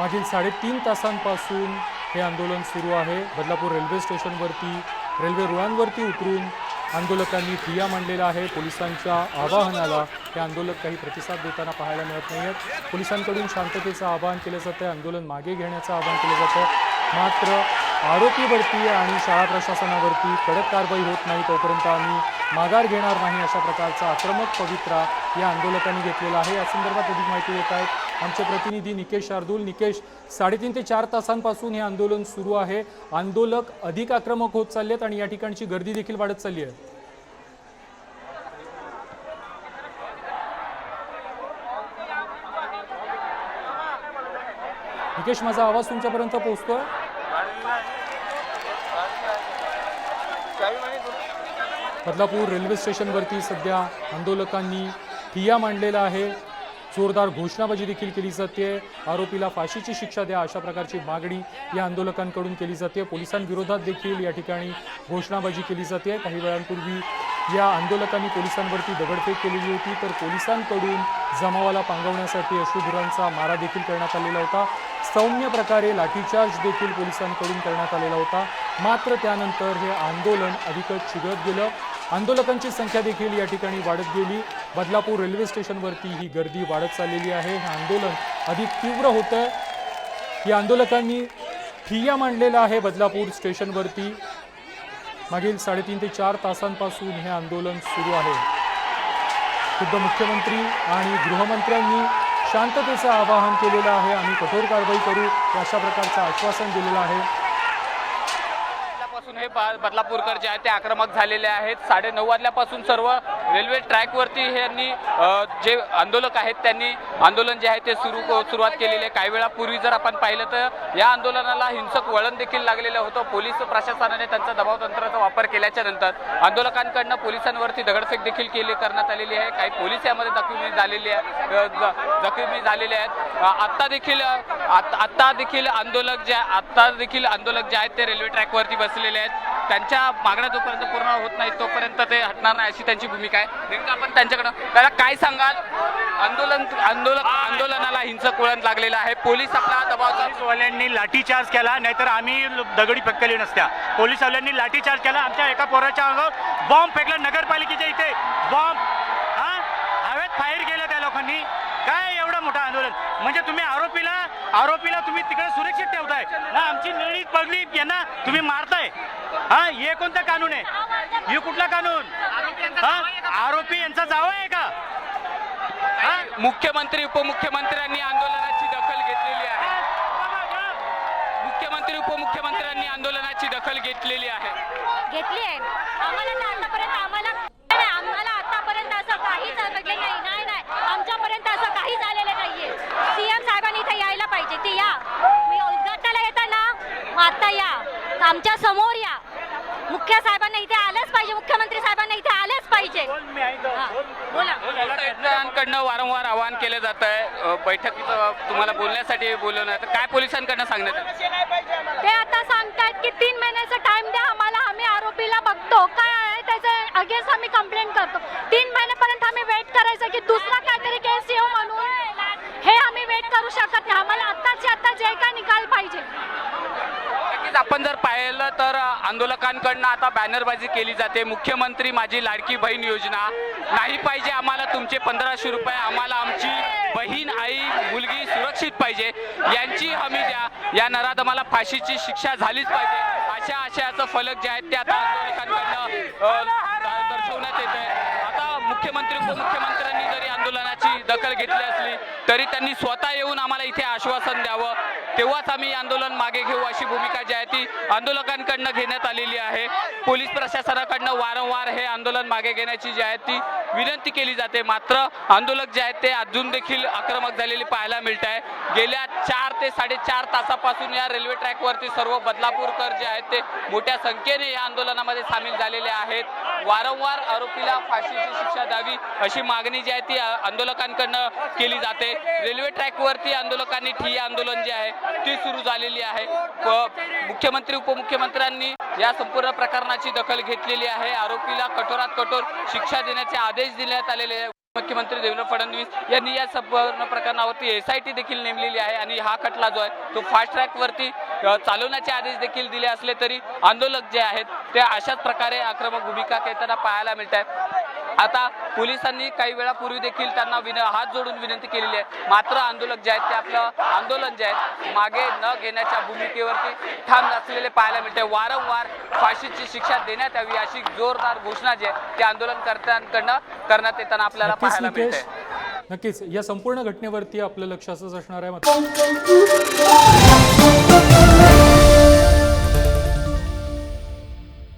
मागील साडेतीन तासांपासून हे आंदोलन सुरू आहे. बदलापूर रेल्वे स्टेशनवरती रेल्वे रुळांवरती उतरून आंदोलकांनी ठिया मांडलेला आहे पोलिसांच्या आवाहनाला हे आंदोलक काही प्रतिसाद देताना पाहायला मिळत नाही आहेत पोलिसांकडून शांततेचं आवाहन केलं जातं. आहे आंदोलन मागे घेण्याचं आवाहन केलं जातं. मात्र आरोपीवरती आणि शाळा प्रशासनावरती कडक कारवाई होत नाही तोपर्यंत आम्ही माघार घेणार नाही अशा प्रकारचा आक्रमक पवित्रा या आंदोलकांनी घेतलेला आहे. या संदर्भात अधिक माहिती देत आहेत आमचे प्रतिनिधी निकेश शार्दूल. निकेश साडेतीन ते चार तासांपासून हे आंदोलन सुरू आहे. आंदोलक अधिक आक्रमक होत चालले आहेत आणि या ठिकाणची गर्दी देखील वाढत चालली आहे. निकेश माझा आवाज तुमच्यापर्यंत पोहोचतोय? बदलापूर रेल्वे स्टेशनवरती सध्या आंदोलकांनी ठिय्या मांडलेला आहे. जोरदार घोषणाबाजी देखील केली जाते. आरोपीला फाशीची शिक्षा द्या अशा प्रकारची मागणी या आंदोलकांकडून केली जाते. पोलिसांविरोधात देखील या ठिकाणी घोषणाबाजी केली जाते. काही वेळांपूर्वी या आंदोलकांनी पोलिसांवरती दगडफेक केलेली होती. तर पोलिसांकडून जमावाला पांगवण्यासाठी अश्रुधुरांचा मारा देखील करण्यात आलेला होता. सौम्य प्रकारे लाठीचार्ज देखील पोलिसांकडून करण्यात आलेला होता. मात्र त्यानंतर हे आंदोलन अधिकच चिघळत गेलं. आंदोलकांची संख्या देखील या ठिकाणी वाढत गेली. बदलापूर रेल्वे स्टेशनवरती ही गर्दी वाढत चाललेली आहे. हे आंदोलन अधिक तीव्र होतं. या आंदोलकांनी ठिय्या मांडलेला आहे बदलापूर स्टेशनवरती मागील साडेतीन ते चार तासांपासून हे आंदोलन सुरू आहे. खुद्द मुख्यमंत्री आणि गृहमंत्र्यांनी शांततेचं आवाहन केलेलं आहे. आम्ही कठोर कारवाई करू अशा प्रकारचं आश्वासन दिलेलं आहे. हे बदलापूरकर जे आहेत ते आक्रमक झालेले आहेत. साडे नऊ वाजल्यापासून सर्व रेल्वे ट्रॅकवरती ह्यांनी जे आंदोलक आहेत त्यांनी आंदोलन जे आहे ते सुरू सुरुवात केलेली आहे. काही वेळापूर्वी जर आपण पाहिलं तर या आंदोलनाला हिंसक वळण देखील लागलेलं होतं. पोलीस प्रशासनाने त्यांचा दबाव तंत्राचा वापर केल्याच्यानंतर आंदोलकांकडनं पोलिसांवरती दगडफेक देखील केली करण्यात आलेली आहे. काही पोलीस यामध्ये जखमी झालेली आहे ज- जखमी झालेले आहेत. आत्ता देखील आत्ता देखील आंदोलक जे आत्ता देखील आंदोलक जे आहेत ते रेल्वे ट्रॅकवरती बसलेले आहेत. त्यांच्या मागण्या जोपर्यंत पूर्ण होत नाही तोपर्यंत ते हटणार नाही अशी त्यांची भूमिका आहे. नेमकं आपण त्यांच्याकडं त्याला काय सांगाल? आंदोलन आंदोलक आंदोलनाला हिंसक वळण लागलेलं आहे. पोलीस आपला दबाव पोलीसवाल्यांनी लाठीचार्ज केला नाहीतर आम्ही दगडी फेकली नसत्या. पोलीसवाल्यांनी लाठीचार्ज केला आमच्या एका पोराच्या अंगावर बॉम्ब फेकला नगरपालिकेच्या इथे. बॉम्ब हा? हवेत फायर केलं त्या लोकांनी. काय एवढं मोठं आंदोलन? म्हणजे तुम्ही आरोपीला आरोपीला तुम्ही तिकडे सुरक्षित ठेवताय. ना आमची निळी पगली यांना तुम्ही मारताय. हा हे कोणतं कानून आहे? हे कुठला कानून? हा आरोपी यांचा जावा आहे का? हा? मुख्यमंत्री उपमुख्यमंत्र्यांनी आंदोलनाची दखल घेतलेली आहे. मुख्यमंत्री उपमुख्यमंत्र्यांनी आंदोलनाची दखल घेतलेली आहे. घेतली आहे. आम्हाला आतापर्यंत आम्हाला आतापर्यंत असं काहीच भेटले नाही नाही नाही आमच्यापर्यंत असं काही झालेलं नाहीये सीएम साहेबांनी इथे यायला पाहिजे ते या मी उद्घाटनाला येताना मग आता या आमच्यासमोर या. मुख्य साहेबांना इथे आलंच पाहिजे. मुख्यमंत्री साहेबांना इथे आलंच पाहिजे. बोला पोलिसांकडनं वारंवार आवाहन केलं जात आहे. बैठकीत अ, तुम्हाला बोलण्यासाठी बोलवण्यात काय पोलिसांकडनं सांगण्यात येतं? ते आता सांगतायत की तीन महिन्याचा टाइम द्या आम्हाला. आम्ही आरोपीला बघतो. काय आहे त्याचं? अगेन्स्ट आम्ही कंप्लेंट करतो. तीन महिन्यापर्यंत आम्ही आपण जर पाहिलं तर आंदोलकांकडनं आता बॅनरबाजी केली जाते. मुख्यमंत्री माझी लाडकी बहीण योजना. नाही पाहिजे आम्हाला तुमचे पंधराशे रुपये. आम्हाला आमची बहीण आई मुलगी सुरक्षित पाहिजे. यांची हमी द्या. या नराधमाला फाशीची शिक्षा झालीच पाहिजे. अशा आशयाचं फलक जे आहेत ते आता आंदोलकांकडनं दर्शवण्यात येत आहे मुख्यमंत्री उपमुख्यमंत्र्यांनी जरी आंदोलनाची दखल घेतली असली तरी त्यांनी स्वतः येऊन आम्हाला इथे आश्वासन द्यावं. तेव्हाच आम्ही आंदोलन मागे घेऊ अशी भूमिका जी आहे ती आंदोलकांकडनं घेण्यात आलेली आहे. पोलीस प्रशासनाकडनं वारंवार हे आंदोलन मागे घेण्याची जी आहे ती विनंती केली जाते. मात्र आंदोलक जे आहेत ते अजून देखील आक्रमक झालेले पाहायला मिळत आहे. गेल्या चार ते साडेचार तासापासून या रेल्वे ट्रॅकवरती सर्व बदलापूरकर जे आहेत ते मोठ्या संख्येने या आंदोलनामध्ये सामील झालेले आहेत. वारंवार आरोपीला फाशीची शिक्षा द्यावी अशी मागणी जी आहे ती आंदोलकांकडनं केली जाते. रेल्वे ट्रॅकवरती आंदोलकांनी ठिय्या आंदोलन जे आहे ती सुरू झालेली आहे. मुख्यमंत्री उपमुख्यमंत्र्यांनी या संपूर्ण प्रकरणाची दखल घेतलेली आहे. आरोपीला कठोरात कठोर शिक्षा देण्याचे आदेश देण्यात आलेले आहे. मुख्यमंत्री देवेंद्र फडणवीस यांनी या संपूर्ण प्रकरणावरती एस आय टी देखील नेमलेली आहे आणि हा खटला जो आहे तो फास्ट ट्रॅकवरती चालवण्याचे आदेश देखील दिले असले तरी आंदोलक जे आहेत ते अशाच प्रकारे आक्रमक भूमिका घेताना पाहायला मिळत आहेत आता पोलिसांनी काही वेळापूर्वी देखील त्यांना विन हात जोडून विनंती केलेली आहे. मात्र आंदोलक जे आहेत ते आपलं आंदोलन जे आहे मागे न घेण्याच्या भूमिकेवरती ठाम असलेले पाहायला मिळते वारंवार फाशीची शिक्षा देण्यात यावी अशी जोरदार घोषणा जी आहे ते आंदोलनकर्त्यांकडनं करण्यात येताना आपल्याला पाहायला मिळते नक्कीच या संपूर्ण घटनेवरती आपलं लक्ष असंच असणार आहे